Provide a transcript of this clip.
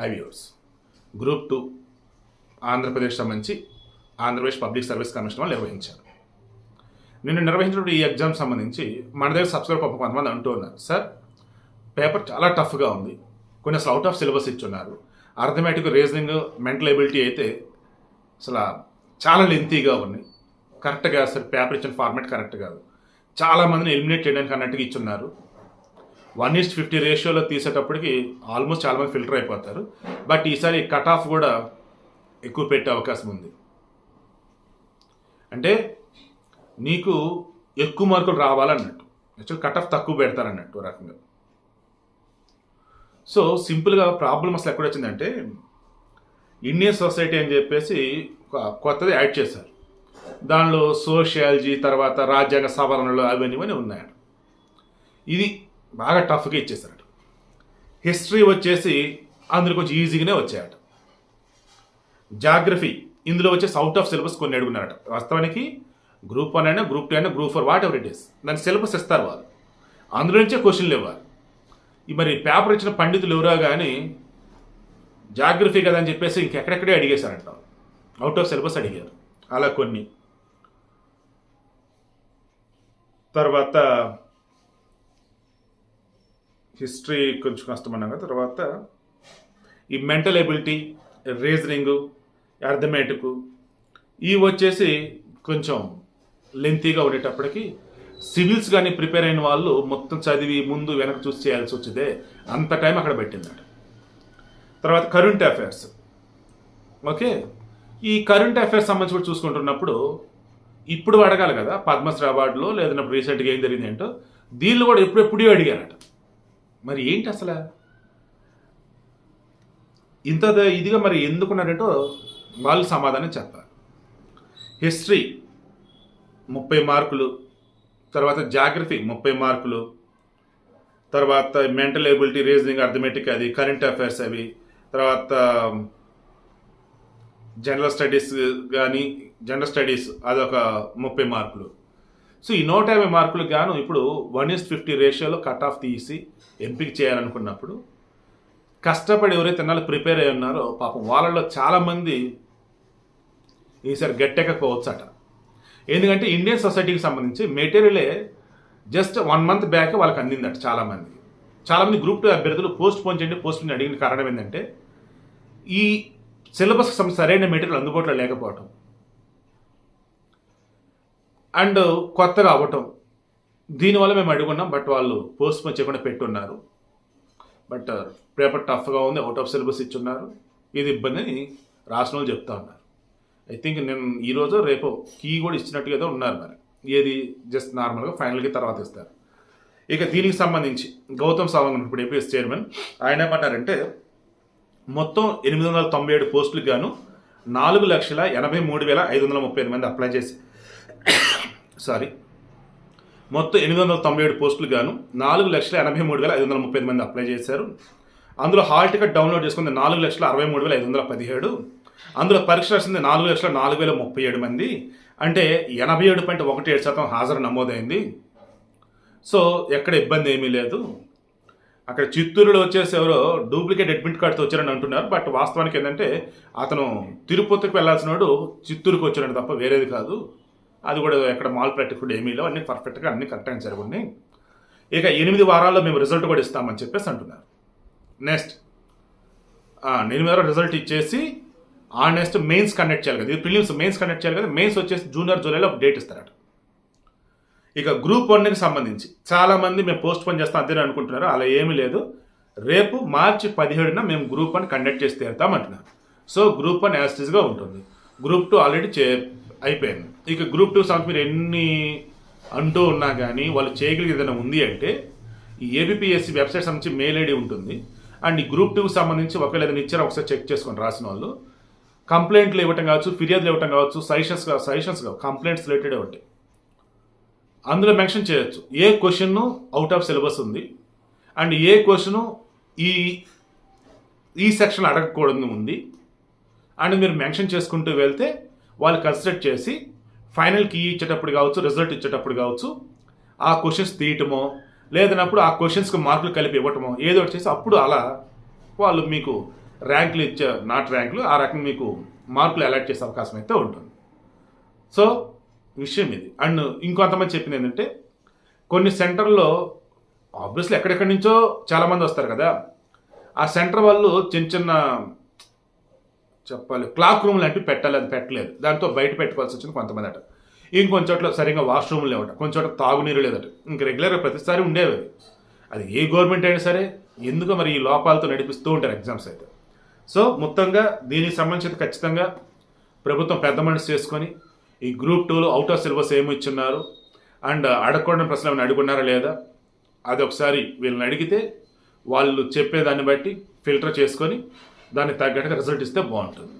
హైవ్యూర్స్ group two Andhra Pradesh సంబంధించి Andhra Pradesh public service commission వాళ్ళు నిర్వహించారు. నేను నిర్వహించినప్పుడు ఈ ఎగ్జామ్ సంబంధించి మన దగ్గర సబ్స్క్రైబ్ పాపం కొంతమంది అంటూ ఉన్నారు. సార్ పేపర్ చాలా టఫ్గా ఉంది. కొన్ని అసలు అవుట్ ఆఫ్ సిలబస్ ఇచ్చున్నారు. అర్థమెటిక్ రీజనింగ్ మెంటల్ ఎబిలిటీ అయితే అసలు చాలా లెంతీగా ఉన్నాయి. కరెక్ట్గా సార్ పేపర్ ఇచ్చిన ఫార్మాట్ కరెక్ట్ కాదు. చాలా మందిని ఎలిమినేట్ చేయడానికి అన్నట్టుగా ఇచ్చున్నారు. వన్ ఈస్ట్ ఫిఫ్టీ రేషియోలో తీసేటప్పటికి ఆల్మోస్ట్ చాలామంది ఫిల్టర్ అయిపోతారు. బట్ ఈసారి కట్ ఆఫ్ కూడా ఎక్కువ పెట్టే అవకాశం ఉంది. అంటే నీకు ఎక్కువ మార్కులు రావాలన్నట్టు. యాక్చువల్ కట్ ఆఫ్ తక్కువ పెడతారన్నట్టు రకంగా. సో సింపుల్గా ప్రాబ్లం అసలు ఎక్కడ వచ్చిందంటే ఇండియన్ సొసైటీ అని చెప్పేసి ఒక కొత్తది యాడ్ చేశారు. దానిలో సోషియాలజీ తర్వాత రాజ్యాంగ సవరణలు అవన్నీ ఇవన్నీ ఉన్నాయట ఇది బాగా టఫ్గా ఇచ్చేసారట హిస్టరీ వచ్చేసి అందులో కొంచెం ఈజీగానే వచ్చాయట. జాగ్రఫీ ఇందులో వచ్చేసి అవుట్ ఆఫ్ సిలబస్ కొన్ని అడుగున్నారట. వాస్తవానికి గ్రూప్ వన్ అయినా గ్రూప్ టూ అయినా group four whatever it is దాని సిలబస్ ఇస్తారు వాళ్ళు. అందులో నుంచే క్వశ్చన్లు ఇవ్వాలి. ఈ మరి పేపర్ ఇచ్చిన పండితులు ఎవరో కానీ జాగ్రఫీ కదా అని చెప్పేసి ఇంకెక్కడెక్కడే అడిగేశారంట అవుట్ ఆఫ్ సిలబస్ అడిగారు. అలా కొన్ని. తర్వాత హిస్టరీ కొంచెం కష్టమన్నాం కదా తర్వాత ఈ మెంటల్ ఎబిలిటీ రీజనింగ్ అర్థమెటిక్ ఇవి వచ్చేసి కొంచెం లెంతీగా ఉండేటప్పటికి సివిల్స్ కానీ ప్రిపేర్ అయిన వాళ్ళు మొత్తం చదివి ముందు వెనక చూసి చేయాల్సి వచ్చేదే. అంత టైం అక్కడ పెట్టిందట. తర్వాత కరెంట్ అఫైర్స్. ఓకే? ఈ కరెంట్ అఫైర్స్ సంబంధించి కూడా చూసుకుంటున్నప్పుడు ఇప్పుడు అడగాలి కదా పద్మశ్రీ అవార్డులో లేదన్నప్పుడు రీసెంట్గా ఏం జరిగింది ఏంటో. దీనిలో కూడా ఎప్పుడెప్పుడో అడిగారట. మరి ఏంటి అసలు? ఇంత ఇదిగా మరి ఎందుకున్నారంటో వాళ్ళు సమాధానం చెప్పాలి హిస్టరీ ముప్పై మార్కులు తర్వాత జాగ్రఫీ ముప్పై మార్కులు తర్వాత మెంటల్ ఎబిలిటీ రీజనింగ్ అర్థమెటిక్ అది కరెంట్ అఫైర్స్ అవి తర్వాత జనరల్ స్టడీస్ కానీ జనరల్ స్టడీస్ అదొక ముప్పై మార్కులు. సో ఈ నూట యాభై మార్కులకు గాను ఇప్పుడు వన్ ఇస్ ఫిఫ్టీ రేషియోలో కట్ ఆఫ్ తీసి ఎంపిక చేయాలనుకున్నప్పుడు కష్టపడి ఎవరైతే నాలుగు ప్రిపేర్ అయి ఉన్నారో పాపం వాళ్ళలో చాలామంది ఈసారి గట్టెక్కకపోవచ్చట. ఎందుకంటే ఇండియన్ సొసైటీకి సంబంధించి మెటీరియలే జస్ట్ వన్ మంత్ బ్యాక్ వాళ్ళకి అందిందట చాలామంది. చాలామంది గ్రూప్ టూ అభ్యర్థులు పోస్ట్ పోన్ చేయండి పోస్ట్ పోన్ అడిగిన కారణం ఏంటంటే ఈ సిలబస్ సరైన మెటీరియల్ అందుబాటులో లేకపోవటం. అండ్ కొత్తగా అవ్వటం దీనివల్ల మేము అడుగున్నాం బట్ వాళ్ళు పోస్ట్ పోన్ చేయకుండా పెట్టున్నారు. బట్ uh, పేపర్ టఫ్గా ఉంది అవుట్ ఆఫ్ సిలబస్ ఇచ్చున్నారు. ఇది ఇబ్బంది అని రాసిన వాళ్ళు చెప్తా ఉన్నారు. ఐ థింక్ నేను ఈరోజు రేపు కీ కూడా ఇచ్చినట్టుగా ఏదో ఉన్నారు మరి. ఏది జస్ట్ నార్మల్గా ఫైనల్కి తర్వాత ఇస్తారు. ఇక దీనికి సంబంధించి గౌతమ్ సవాంగ్ ఇప్పుడు ఏపీఎస్ చైర్మన్ ఆయన ఏమంటారంటే మొత్తం ఎనిమిది వందల తొంభై ఏడు పోస్టులకు గాను నాలుగు లక్షల ఎనభై మూడు వేల ఐదు వందల ముప్పై ఎనిమిది మంది అప్లై చేసి సారీ. మొత్తం ఎనిమిది వందల తొంభై ఏడు పోస్టులు గాను నాలుగు లక్షల ఎనభై మూడు వేల ఐదు వందల ముప్పై మంది అప్లై చేశారు. అందులో హాల్ టికెట్ డౌన్లోడ్ చేసుకుంది నాలుగు లక్షల అరవై మూడు వేల ఐదు వందల పదిహేడు. అందులో పరీక్ష రాసింది నాలుగు లక్షల నాలుగు వేల ముప్పై ఏడు మంది. అంటే ఎనభై ఏడు పాయింట్ ఒకటి ఏడు శాతం హాజరు నమోదైంది. సో ఎక్కడ ఇబ్బంది ఏమీ లేదు. అక్కడ చిత్తూరులో వచ్చేసి ఎవరో డూప్లికేట్ అడ్మిట్ కార్డ్తో వచ్చారని అంటున్నారు. బట్ వాస్తవానికి ఏంటంటే అతను తిరుపతికి వెళ్ళాల్సిన వాడు చిత్తూరుకు వచ్చాడు తప్ప వేరేది కాదు. అది కూడా ఎక్కడ మాల్ ప్రాక్టిక్ ఏమీ లేవు అన్ని పర్ఫెక్ట్గా అన్ని కరెక్ట్గా జరుగున్నాయి. ఇక ఎనిమిది వారాల్లో మేము రిజల్ట్ కూడా ఇస్తామని చెప్పేసి అంటున్నారు. నెక్స్ట్ ఎనిమిది వారాలు రిజల్ట్ ఇచ్చేసి ఆ నెక్స్ట్ మెయిన్స్ కండక్ట్ చేయాలి కదా. ఇది ప్రిలిమ్స్ మెయిన్స్ కండక్ట్ చేయాలి కదా. మెయిన్స్ వచ్చేసి జూనియర్ జూలైలో ఒక డేట్ ఇస్తారట. ఇక గ్రూప్ వన్కి సంబంధించి చాలామంది మేము పోస్ట్ పోన్ చేస్తాం అదే అనుకుంటున్నారు అలా ఏమీ లేదు. రేపు మార్చి పదిహేడున మేము గ్రూప్ వన్ కండక్ట్ చేసి తీరుతాం అంటున్నారు. సో గ్రూప్ వన్ ఇస్గా ఉంటుంది. గ్రూప్ టూ ఆల్రెడీ చే అయిపోయింది. ఇక గ్రూప్ టూ సాంగ్స్ మీరు ఎన్ని అంటూ ఉన్నా కానీ వాళ్ళు చేయగలిగేది ఏదైనా ఉంది అంటే ఈ ఏబిపిఎస్సి వెబ్సైట్ సంబంధించి మెయిల్ ఐడి ఉంటుంది. అండ్ ఈ గ్రూప్ టూకి సంబంధించి ఒకవేళ ఏదైనా ఇచ్చారో ఒకసారి చెక్ చేసుకొని రాసిన వాళ్ళు. కంప్లైంట్లు ఇవ్వటం కావచ్చు ఫిర్యాదులు ఇవ్వటం కావచ్చు సజెషన్స్ సజెషన్స్ కావు కంప్లైంట్స్ రిలేటెడ్ ఉంటాయి. అందులో మెన్షన్ చేయొచ్చు. ఏ క్వశ్చన్ అవుట్ ఆఫ్ సిలబస్ ఉంది. అండ్ ఏ క్వశ్చన్ ఈ ఈ సెక్షన్ అడగకూడదు ఉంది. అండ్ మీరు మెన్షన్ చేసుకుంటూ వెళ్తే వాళ్ళు కన్సిడర్ చేసి ఫైనల్ కీ ఇచ్చేటప్పుడు కావచ్చు రిజల్ట్ ఇచ్చేటప్పుడు కావచ్చు ఆ క్వశ్చన్స్ తీయటమో లేదన్నప్పుడు ఆ క్వశ్చన్స్కి మార్కులు కలిపి ఇవ్వటమో ఏదో ఒకటి చేసి అప్పుడు అలా వాళ్ళు మీకు ర్యాంకులు ఇచ్చే నాట్ ర్యాంకులు ఆ రకంగా మీకు మార్కులు అలాట్ చేసే అవకాశం అయితే ఉంటుంది. సో విషయం ఇది. అండ్ ఇంకొంతమంది చెప్పింది ఏంటంటే కొన్ని సెంటర్లో ఆబ్వియస్లీ ఎక్కడెక్కడి నుంచో చాలామంది వస్తారు కదా. ఆ సెంటర్ వాళ్ళు చిన్న చిన్న చెప్పాలి. క్లాక్ రూమ్ లాంటివి పెట్టాలి అది పెట్టలేదు. దాంతో బయట పెట్టుకోవాల్సి వచ్చింది కొంతమంది అట ఇంకొంచెం చోట్ల సరిగ్గా వాష్రూమ్ లేవట కొంచెం చోట్ల తాగునీరు లేదట. ఇంక రెగ్యులర్గా ప్రతిసారి ఉండేవి అది ఏ గవర్నమెంట్ అయినా సరే ఎందుకు మరి ఈ లోపాలతో నడిపిస్తూ ఉంటారు ఎగ్జామ్స్ అయితే? సో మొత్తంగా దీనికి సంబంధించి ఖచ్చితంగా ప్రభుత్వం పెద్ద మనసు చేసుకొని ఈ గ్రూప్ టూలో అవుట్ ఆఫ్ సిలబస్ ఏమి ఇచ్చున్నారు? అండ్ అడగకుండా ప్రశ్నలు ఏమైనా అడుగున్నారా లేదా? అది ఒకసారి వీళ్ళని అడిగితే వాళ్ళు చెప్పేదాన్ని బట్టి ఫిల్టర్ చేసుకొని దాన్ని తగ్గట్టుగా రిజల్ట్ ఇస్తే బాగుంటుంది.